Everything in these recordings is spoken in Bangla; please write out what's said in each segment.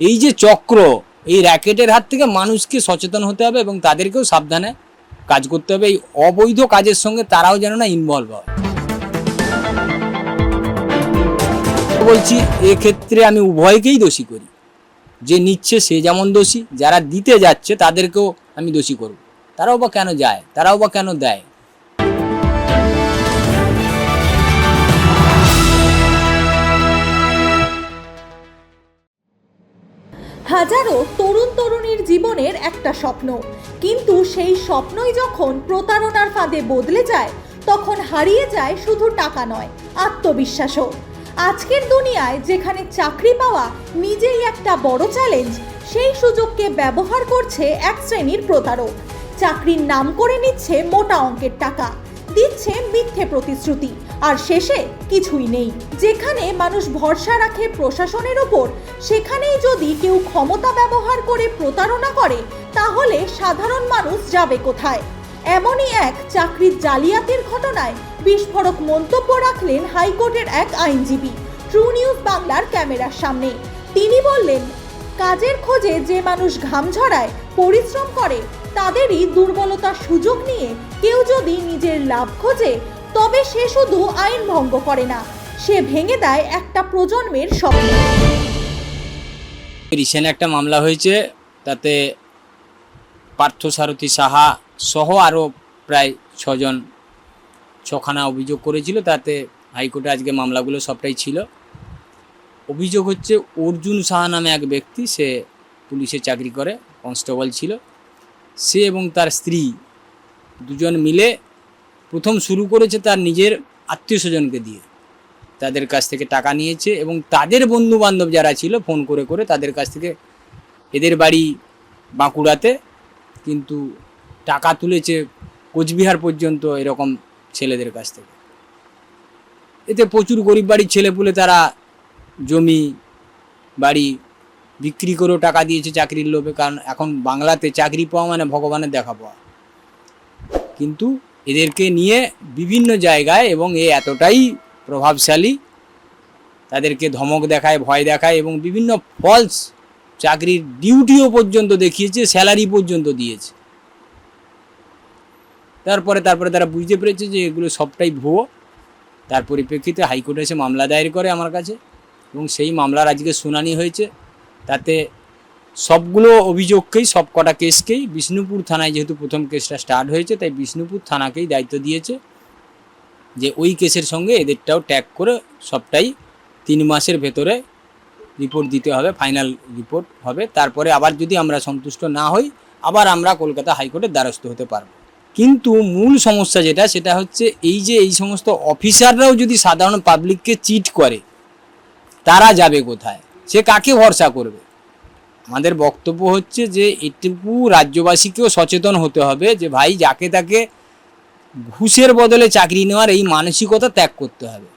এই যে চক্র, এই র্যাকেটের হাত থেকে মানুষকে সচেতন হতে হবে এবং তাদেরকেও সাবধানে কাজ করতে হবে। এই অবৈধ কাজের সঙ্গে তারাও যেন না ইনভলভ হয়। বলছি, এক্ষেত্রে আমি উভয়কেই দোষী করি। যে নিচ্ছে, সে যেমন দোষী, যারা দিতে যাচ্ছে, তাদেরকেও আমি দোষী করব। তারাও বা কেন যায়? তারাও বা কেন দেয়? হাজারো তরুণ তরুণীর জীবনের একটা স্বপ্ন। কিন্তু সেই স্বপ্নই যখন প্রতারণার ফাঁদে বদলে যায়, তখন হারিয়ে যায় শুধু টাকা নয়, আত্মবিশ্বাসও। আজকের দুনিয়ায় যেখানে চাকরি পাওয়া নিজেই একটা বড় চ্যালেঞ্জ সেই সুযোগকে ব্যবহার করছে এক শ্রেণির প্রতারক। চাকরির নাম করে নিচ্ছে মোটা অঙ্কের টাকা, দিচ্ছে মিথ্যে প্রতিশ্রুতি আর শেষে কিছুই নেই। যেখানে মানুষ ভরসা রাখে প্রশাসনের ওপর, সেখানেই যদি কেউ ক্ষমতা ব্যবহার করে প্রতারণা করে, তাহলে সাধারণ মানুষ যাবে কোথায়? এমনই এক চাকরির জালিয়াতির ঘটনায় বিস্ফোরক মন্তব্য রাখলেন হাইকোর্টের এক আইনজীবী ট্রু নিউজ বাংলার ক্যামেরার সামনে। তিনি বললেন, কাজের খোঁজে যে মানুষ ঘাম ঝরায়, পরিশ্রম করে, তাদেরই দুর্বলতার সুযোগ নিয়ে কেউ যদি নিজের লাভ খোঁজে তবে সে শুধু আইন ভঙ্গ করে না, সে ভেঙে দেয় একটা প্রজন্মের স্বপ্ন। রিসেন্ট একটা মামলা হয়েছে, তাতে পার্থসারথী সাহা সহ আরও প্রায় ছজন ছখানা অভিযোগ করেছিল, তাতে হাইকোর্টে আজকে মামলাগুলো সবটাই ছিল। অভিযোগ হচ্ছে, অর্জুন সাহা নামে এক ব্যক্তি, সে পুলিশে চাকরি করে, কনস্টেবল ছিল। সে এবং তার স্ত্রী দুজন মিলে প্রথম শুরু করেছে তার নিজের আত্মীয় স্বজনকে দিয়ে। তাদের কাছ থেকে টাকা নিয়েছে এবং তাদের বন্ধু বান্ধব যারা ছিল ফোন করে করে তাদের কাছ থেকে এদের বাড়ি বাঁকুড়াতে কিন্তু টাকা তুলেছে কোচবিহার পর্যন্ত এরকম ছেলেদের কাছ থেকে। এতে প্রচুর গরিব বাড়ির ছেলেপুলে তারা জমি, বাড়ি বিক্রি করেও টাকা দিয়েছে চাকরির লোভে, কারণ এখন বাংলাতে চাকরি পাওয়া মানে ভগবানের দেখা পাওয়া। কিন্তু এদেরকে নিয়ে বিভিন্ন জায়গায় এবং এ এতটাই প্রভাবশালী, তাদেরকে ধমক দেখায়, ভয় দেখায় এবং বিভিন্ন ফলস চাকরির ডিউটিও পর্যন্ত দেখিয়েছে স্যালারি পর্যন্ত দিয়েছে। তারপরে তারপরে তারা বুঝতে পেরেছে যে এগুলো সবটাই ভুয়ো। তার পরিপ্রেক্ষিতে হাইকোর্টে এসে মামলা দায়ের করে আমার কাছে এবং সেই মামলার আজকে শুনানি হয়েছে। তাতে সবগুলো অভিযোগকেই সব কটা কেসকেই বিষ্ণুপুর থানায় যেহেতু প্রথম কেসটা স্টার্ট হয়েছে, তাই বিষ্ণুপুর থানাকেই দায়িত্ব দিয়েছে যে ওই কেসের সঙ্গে এদেরটাও ট্যাগ করে সবটাই তিন মাসের ভেতরে রিপোর্ট দিতে হবে ফাইনাল রিপোর্ট হবে। তারপরে আবার যদি আমরা সন্তুষ্ট না হই, আবার আমরা কলকাতা হাইকোর্টের দ্বারস্থ হতে পারব। কিন্তু মূল সমস্যা যেটা, সেটা হচ্ছে এই যে এই সমস্ত অফিসাররাও যদি সাধারণ পাবলিককে চিট করে, তারা যাবে কোথায়? সে কাকে ভরসা করবে? আমাদের বক্তব্য হচ্ছে যে এটুকু রাজ্যবাসীকেও সচেতন হতে হবে যে ভাই, যাকে তাকে ঘুষের বদলে চাকরি নেওয়ার এই মানসিকতা ত্যাগ করতে হবে।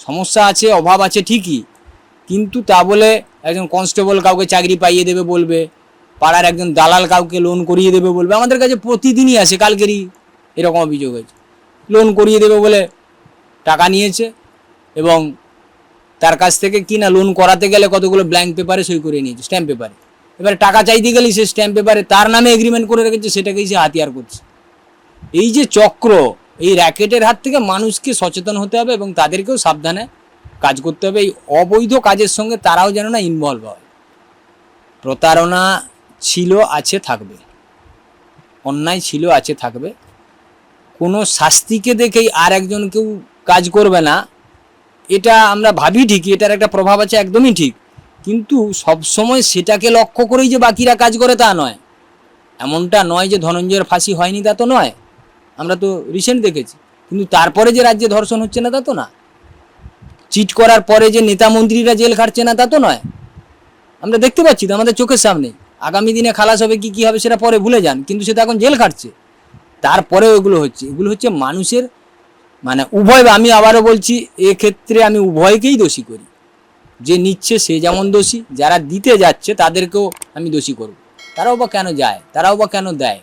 সমস্যা আছে, অভাব আছে ঠিকই, কিন্তু তা বলে একজন কনস্টেবল কাউকে চাকরি পাইয়ে দেবে বলবে, পাড়ার একজন দালাল কাউকে লোন করিয়ে দেবে বলবে, আমাদের কাছে প্রতিদিনই আছে কালকেরই এরকম অভিযোগ হয়েছে। লোন করিয়ে দেবে বলে টাকা নিয়েছে এবং তার কাছ থেকে কি না লোন করাতে গেলে কতগুলো ব্ল্যাঙ্ক পেপারে সই করে নিয়েছে স্ট্যাম্প পেপারে এবারে টাকা চাইতে গেলেই সে স্ট্যাম্প পেপারে তার নামে এগ্রিমেন্ট করে রেখেছে, সেটাকেই সে হাতিয়ার করছে। এই যে চক্র, এই র্যাকেটের হাত থেকে মানুষকে সচেতন হতে হবে এবং তাদেরকেও সাবধানে কাজ করতে হবে। এই অবৈধ কাজের সঙ্গে তারাও যেন না ইনভলভ হয়। প্রতারণা ছিল, আছে, থাকবে। অন্যায় ছিল, আছে, থাকবে। কোনো শাস্তিকে দেখেই আর একজন কেউ কাজ করবে না। এটা আমরা ভাবি ঠিকই, এটার একটা প্রভাব আছে একদমই ঠিক। কিন্তু সব সময় সেটাকে লক্ষ্য করেই যে বাকিরা কাজ করে তা নয়। এমনটা নয় যে ধনঞ্জয়ের ফাঁসি হয়নি তা তো নয়। আমরা তো রিসেন্ট দেখেছি। কিন্তু তারপরে যে রাজ্যে ধর্ষণ হচ্ছে না তা তো না। চিট করার পরে যে নেতা মন্ত্রীরা জেল খাটছে না তা তো নয়। আমরা দেখতে পাচ্ছি তো, আমাদের চোখের সামনে। আগামী দিনে খালাস হবে কি কি হবে সেটা পরে ভুলে যান, কিন্তু সেটা এখন জেল খাটছে। তারপরেও এগুলো হচ্ছে। এগুলো হচ্ছে মানুষের মানে উভয়, আমি আবারও বলছি, এক্ষেত্রে আমি উভয়কেই দোষী করি। যে নিচ্ছে সে যেমন দোষী, যারা দিতে যাচ্ছে তাদেরকেও আমি দোষী করব। তারাও বা কেন যায়? তারাও বা কেন দেয়?